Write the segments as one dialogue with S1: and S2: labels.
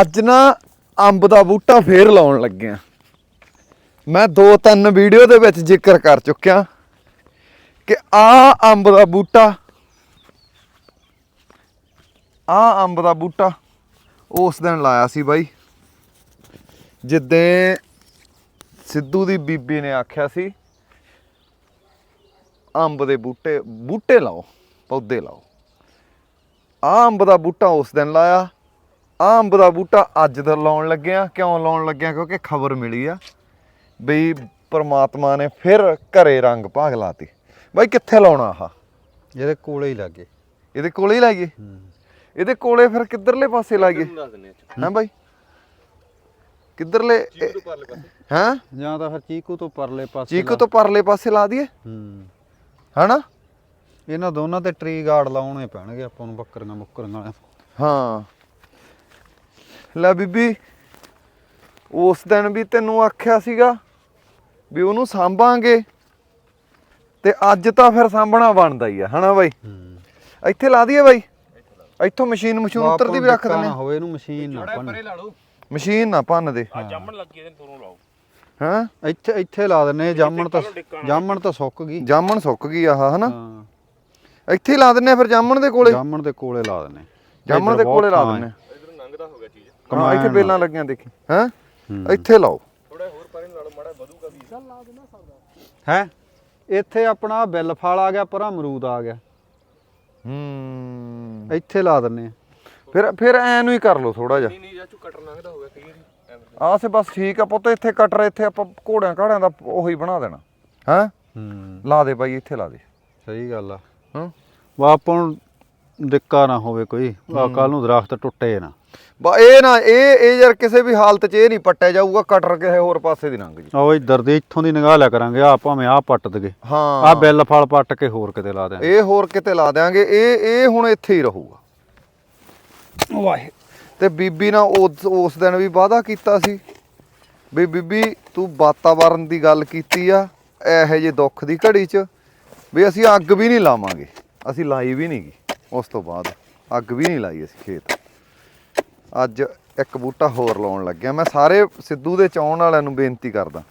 S1: ਅੱਜ ਨਾ ਅੰਬ ਦਾ ਬੂਟਾ ਫੇਰ ਲਾਉਣ ਲੱਗਿਆ। ਮੈਂ ਦੋ ਤਿੰਨ ਵੀਡੀਓ ਦੇ ਵਿੱਚ ਜ਼ਿਕਰ ਕਰ ਚੁੱਕਿਆ ਕਿ ਆ ਅੰਬ ਦਾ ਬੂਟਾ, ਆ ਅੰਬ ਦਾ ਬੂਟਾ ਉਸ ਦਿਨ ਲਾਇਆ ਸੀ ਬਾਈ, ਜਿੱਦੇ ਸਿੱਧੂ ਦੀ ਬੀਬੀ ਨੇ ਆਖਿਆ ਸੀ, ਅੰਬ ਦੇ ਬੂਟੇ ਬੂਟੇ ਲਾਓ, ਪੌਦੇ ਲਾਓ। ਆ ਅੰਬ ਦਾ ਬੂਟਾ ਉਸ ਦਿਨ ਲਾਇਆ। ਆ ਅੰਬ ਦਾ ਬੂਟਾ ਅੱਜ ਦਾ ਲਾਉਣ ਲੱਗਿਆ ਕਿਉਂ ਲਾਉਣ ਲੱਗਿਆ? ਕਿਉਂਕਿ ਖਬਰ ਮਿਲੀ ਆ ਬਈ ਪ੍ਰਮਾਤਮਾ ਨੇ ਫਿਰ ਘਰੇ ਰੰਗ ਭਾਗ ਲਾਤੀ। ਬਾਈ ਕਿੱਥੇ ਲਾਉਣਾ ਆਹ?
S2: ਇਹਦੇ ਕੋਲੇ ਹੀ ਲੱਗੇ।
S1: ਇਹਦੇ ਕੋਲੇ ਹੀ ਲਾਈਏ? ਇਹਦੇ ਕੋਲੇ ਫਿਰ ਕਿੱਧਰਲੇ ਪਾਸੇ ਲਾਈਏ? ਹਾਂ ਬਾਈ? ਕਿੱਧਰਲੇ ਹਾਂ?
S2: ਜਾਂ ਤਾਂ ਫਿਰ ਚੀਕੂ ਤੋਂ ਪਰਲੇ ਪਾਸੇ
S1: ਚੀਕੂ ਤੋਂ ਪਰਲੇ ਪਾਸੇ ਲਾ ਦਈਏ?
S2: ਹੂੰ।
S1: ਹਨਾ?
S2: ਇਹਨਾਂ ਦੋਨਾਂ ਤੇ ਟਰੀ ਗਾਰਡ ਲਾਉਣੇ ਪੈਣਗੇ ਆਪਾਂ ਨੂੰ ਬੱਕਰੀਆਂ ਮੁੱਕਰੀਆਂ
S1: ਹਾਂ। ਲੈ ਬੀਬੀ ਉਸ ਦਿਨ ਵੀ ਤੈਨੂੰ ਆਖਿਆ ਸੀਗਾ ਵੀ ਉਹਨੂੰ ਸਾਂਭਾਂਗੇ ਤੇ ਅੱਜ ਤਾਂ ਫਿਰ ਸਾਂਭਣਾ ਬਣਦਾ ਹੀ ਆ ਹਨਾ ਬਾਈ?
S2: ਹੂੰ।
S1: ਇੱਥੇ ਲਾ ਦਈਏ ਬਾਈ। ਇੱਥੋਂ ਮਸ਼ੀਨ ਮਸ਼ੀਨ ਉੱਤਰਦੀ ਵੀ ਰੱਖ ਦਿੰਦੇ
S2: ਨਾ। ਹੋਵੇ ਇਹਨੂੰ ਮਸ਼ੀਨ ਨਾ ਭੰਨ।
S1: ਮਸ਼ੀਨ ਨਾ ਭੰਨ ਦੇ।
S3: ਜਾਮਣ ਲੱਗੀ ਇਹਦੇ ਤੁਰੋਂ ਲਾਓ।
S1: ਹਾਂ?
S2: ਇੱਥੇ ਇੱਥੇ ਲਾ ਦਿੰਨੇ ਜਾਮਣ ਤਾਂ ਜਾਮਣ ਤਾਂ ਸੁੱਕ ਗਈ।
S1: ਜਾਮਣ ਸੁੱਕ ਗਈ ਆਹ ਹਨਾ?
S2: ਹਾਂ।
S1: ਇੱਥੇ ਲਾ ਦਿੰਨੇ ਫਿਰ ਜਾਮਣ ਦੇ ਕੋਲੇ।
S2: ਜਾਮਣ ਦੇ ਕੋਲੇ ਲਾ ਦਿੰਨੇ
S1: ਜਾਮਣ ਦੇ ਕੋਲੇ ਲਾ ਦਿੰਨੇ
S3: ਹੋ
S1: ਇੱਥੇ ਬੇਲਾਂ ਲੱਗੀਆਂ ਦੇਖੀ। ਹਾਂ। ਇੱਥੇ ਲਾਓ।
S3: ਥੋੜਾ ਹੋਰ ਪਰੇ ਨਾਲ ਮਾੜਾ ਵਧੂਗਾ ਵੀ।
S2: ਹੈ? ਇੱਥੇ ਆਪਣਾ ਬਿੱਲ ਫਲ ਆ ਗਿਆ ਪਰਾਂ ਅਮਰੂਦ ਆ ਗਿਆ।
S1: ਹੂੰ।
S2: ਇੱਥੇ ਲਾ ਦਿੰਨੇ ਆ।
S1: ਫਿਰ ਫਿਰ ਐ ਨੂੰ ਹੀ ਕਰ ਲਓ ਥੋੜਾ ਜਿਹਾ।
S3: ਨਹੀਂ ਨਹੀਂ ਚਾਚੂ ਕਟਰ ਲੰਘਦਾ ਹੋ ਗਿਆ ਕਲੀਅਰ
S1: ਆਹ ਸੇ ਬਸ ਠੀਕ ਆ ਪੁੱਤ ਇੱਥੇ ਕਟਰ ਇੱਥੇ ਆਪਾਂ ਘੋੜਿਆਂ ਘਾੜਿਆਂ ਦਾ ਉਹੀ ਬਣਾ ਦੇਣਾ। ਹਾਂ?
S2: ਹੂੰ।
S1: ਲਾ ਦੇ ਬਾਈ ਇੱਥੇ ਲਾ ਦੇ।
S2: ਸਹੀ ਗੱਲ ਆ।
S1: ਹਾਂ।
S2: ਵਾ ਆਪਾਂ ਨੂੰ ਦਿੱਕਾ ਨਾ ਹੋਵੇ ਕੋਈ। ਆ ਕੱਲ ਨੂੰ ਦਰਖਤ ਟੁੱਟੇ ਨਾ।
S1: ਬਾ ਇਹ ਨਾ ਇਹ ਇਹ ਯਾਰ ਕਿਸੇ ਵੀ ਹਾਲਤ 'ਚ ਇਹ ਨਹੀਂ ਪੱਟਿਆ ਜਾਊਗਾ ਕਟਰ ਕਿਸੇ ਹੋਰ ਪਾਸੇ ਦੀ ਲੰਘ ਜੀ
S2: ਆਓ ਇੱਧਰ ਦੇ ਇੱਥੋਂ ਦੀ ਨਿਗਾਹ ਲਿਆ ਕਰਾਂਗੇ ਆ ਭਾਵੇਂ ਆ ਪੱਟ ਦਗੇ। ਆ
S1: ਹਾਂ
S2: ਬਿੱਲ ਫਲ ਪੱਟ ਕੇ ਹੋਰ ਕਿਤੇ ਲਾ ਦਿਆਂਗੇ।
S1: ਇਹ ਹੋਰ ਕਿਤੇ ਲਾ ਦਿਆਂਗੇ ਇਹ ਇਹ ਹੁਣ ਇੱਥੇ ਹੀ ਰਹੂਗਾ।
S2: ਵਾਹ
S1: ਤੇ ਬੀਬੀ ਨਾਲ ਉਸ ਦਿਨ ਵੀ ਵਾਅਦਾ ਕੀਤਾ ਸੀ ਵੀ ਬੀਬੀ ਤੂੰ ਵਾਤਾਵਰਨ ਦੀ ਗੱਲ ਕੀਤੀ ਆ ਇਹੋ ਜਿਹੇ ਦੁੱਖ ਦੀ ਘੜੀ 'ਚ ਵੀ ਅਸੀਂ ਅੱਗ ਵੀ ਨਹੀਂ ਲਾਵਾਂਗੇ। ਅਸੀਂ ਲਾਈ ਵੀ ਨਹੀਂ ਗੀ ਉਸ ਤੋਂ ਬਾਅਦ। ਅੱਗ ਵੀ ਨਹੀਂ ਲਾਈ ਅਸੀਂ ਖੇਤ। ਅੱਜ ਇੱਕ ਬੂਟਾ ਹੋਰ ਲਾਉਣ ਲੱਗਿਆ। ਮੈਂ ਸਾਰੇ ਸਿੱਧੂ ਦੇ ਚਾਉਣ ਵਾਲਿਆਂ ਨੂੰ ਬੇਨਤੀ ਕਰਦਾ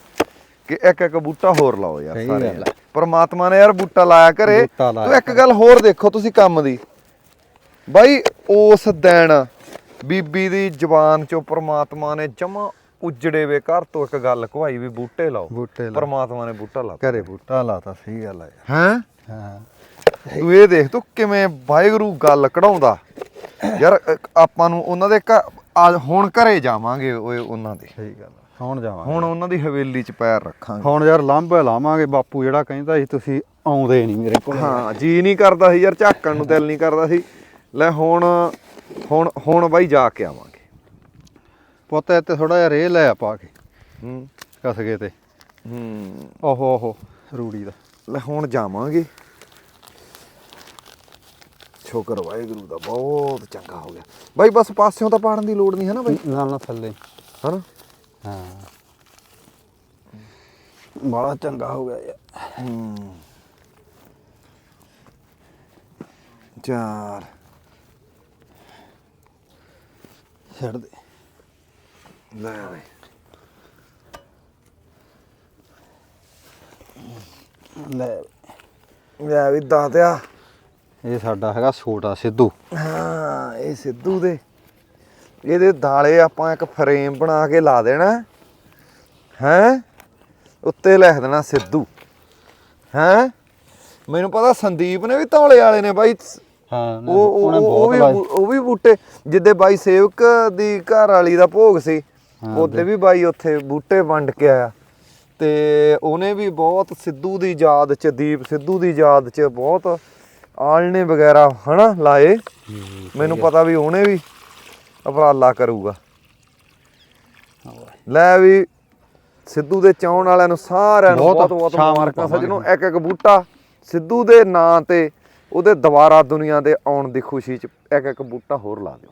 S1: ਕਿ ਇੱਕ ਇੱਕ ਬੂਟਾ ਹੋਰ ਲਾਓ ਯਾਰ ਸਾਰੇ। ਪਰਮਾਤਮਾ ਨੇ ਯਾਰ ਬੂਟਾ ਲਾਇਆ ਕਰੇ। ਤੂੰ ਇੱਕ ਗੱਲ ਹੋਰ ਦੇਖੋ ਤੁਸੀਂ ਕੰਮ ਦੀ। ਬਾਈ ਉਸ ਦਿਨ ਬੀਬੀ ਦੀ ਜ਼ੁਬਾਨ ਚੋਂ ਪ੍ਰਮਾਤਮਾ ਨੇ ਜਮਾ ਉਜੜੇ ਵੇ ਘਰ ਤੋਂ ਇੱਕ ਗੱਲ ਕਹਾਈ ਵੀ ਬੂਟੇ ਲਾਓ।
S2: ਬੂਟੇ
S1: ਪ੍ਰਮਾਤਮਾ ਨੇ ਬੂਟਾ ਲਾ
S2: ਘਰੇ ਬੂਟਾ ਲਾਤਾ ਸਹੀ ਗੱਲ।
S1: ਹੈ?
S2: ਹਾਂ।
S1: ਤੂੰ ਇਹ ਦੇਖ ਤੂੰ ਕਿਵੇਂ ਵਾਹਿਗੁਰੂ ਗੱਲ ਕਢਾਉਂਦਾ। ਯਾਰ ਆਪਾਂ ਨੂੰ ਉਹਨਾਂ ਦੇ ਹੁਣ ਘਰੇ ਜਾਵਾਂਗੇ ਓਏ ਉਹਨਾਂ ਦੇ।
S2: ਸਹੀ ਗੱਲ। ਹੁਣ ਜਾਵਾਂਗੇ।
S1: ਹੁਣ ਉਹਨਾਂ ਦੀ ਹਵੇਲੀ 'ਚ ਪੈਰ ਰੱਖਾਂਗੇ।
S2: ਹੁਣ ਯਾਰ ਲਾਂਭੇ ਲਾਵਾਂਗੇ ਬਾਪੂ ਜਿਹੜਾ ਕਹਿੰਦਾ ਸੀ ਤੁਸੀਂ ਆਉਂਦੇ ਨਹੀਂ ਮੇਰੇ ਕੋਲ।
S1: ਹਾਂ ਜੀ ਨਹੀਂ ਕਰਦਾ ਸੀ ਯਾਰ ਝਾਕਣ ਨੂੰ ਦਿਲ ਨਹੀਂ ਕਰਦਾ ਸੀ। ਲੈ ਹੁਣ ਹੁਣ ਹੁਣ ਬਾਈ ਜਾ ਕੇ ਆਵਾਂਗੇ।
S2: ਪੁੱਤ ਇੱਥੇ ਥੋੜਾ ਜਿਹਾ ਰੇ ਲੈ ਆ ਪਾ ਕੇ।
S1: ਹੂੰ।
S2: ਕਸਗੇ ਤੇ।
S1: ਹੂੰ।
S2: ਓਹੋ ਓਹੋ ਰੂੜੀ ਦਾ।
S1: ਲੈ ਹੁਣ ਜਾਵਾਂਗੇ। ਸ਼ੁਕਰ ਵਾਹਿਗੁਰੂ ਦਾ ਬਹੁਤ ਚੰਗਾ ਹੋ ਗਿਆ। ਬਾਈ ਬਸ ਪਾਸਿਓਂ ਤਾਂ ਪਾੜਨ ਦੀ ਲੋੜ ਨਹੀਂ ਹੈ ਨਾ ਬਾਈ?
S2: ਨਾਲ ਨਾਲ ਥੱਲੇ।
S1: ਹਨਾ?
S2: ਹਾਂ। ਬੜਾ ਚੰਗਾ ਹੋ ਗਿਆ ਯਾਰ।
S1: ਹੂੰ। ਚਾਰ।
S2: ਛੱਡ ਦੇ।
S1: ਲੈ ਬਾਈ
S2: ਲੈ
S1: ਲੈ ਵੀ ਦਾਤਿਆ।
S2: ਇਹ ਸਾਡਾ ਹੈਗਾ ਛੋਟਾ ਸਿੱਧੂ।
S1: ਹਾਂ ਇਹ ਸਿੱਧੂ ਦੇ। ਇਹਦੇ ਦਾਲੇ ਆਪਾਂ ਇੱਕ ਫਰੇਮ ਬਣਾ ਕੇ ਲਾ ਦੇਣਾ। ਹੈ? ਉੱਤੇ ਲਿਖ ਦੇਣਾ ਸਿੱਧੂ। ਹੈ? ਮੈਨੂੰ ਪਤਾ ਸੰਦੀਪ ਨੇ ਵੀ ਧੌਲੇ ਵਾਲੇ ਨੇ ਬਾਈ।
S2: ਹਾਂ
S1: ਉਹ ਉਹ- ਵੀ ਬੂ- ਉਹ ਵੀ ਬੂਟੇ। ਜਿੱਦੇ ਬਾਈ ਸੇਵਕ ਦੀ ਘਰ ਵਾਲੀ ਦਾ ਭੋਗ ਸੀ ਉਹਦੇ। ਵੀ ਬਾਈ ਉੱਥੇ ਬੂਟੇ ਵੰਡ ਕੇ ਆਇਆ। ਤੇ ਉਹਨੇ ਵੀ ਬਹੁਤ ਸਿੱਧੂ ਦੀ ਯਾਦ ਚ ਦੀਪ ਸਿੱਧੂ ਦੀ ਯਾਦ ਚ ਬਹੁਤ ਆਲਣੇ ਵਗੈਰਾ ਹਨਾ ਲਾਏ ਮੈਨੂੰ ਪਤਾ ਵੀ ਉਹਨੇ ਵੀ ਉਪਰਾਲਾ ਕਰੂਗਾ। ਲੈ ਵੀ ਸਿੱਧੂ ਦੇ ਚਾਉਣ ਵਾਲਿਆਂ ਨੂੰ ਸਾਰਿਆਂ ਨੂੰ
S2: ਬਹੁਤ
S1: ਬਹੁਤ ਮੁਬਾਰਕਾਂ। ਸੱਜਣੋ। ਇੱਕ ਇੱਕ ਬੂਟਾ ਸਿੱਧੂ ਦੇ ਨਾਂ ਤੇ ਉਹਦੇ ਦੁਬਾਰਾ ਦੁਨੀਆ ਤੇ ਆਉਣ ਦੀ ਖੁਸ਼ੀ ਚ ਇੱਕ ਇੱਕ ਬੂਟਾ ਹੋਰ ਲਾ ਦਿਓ।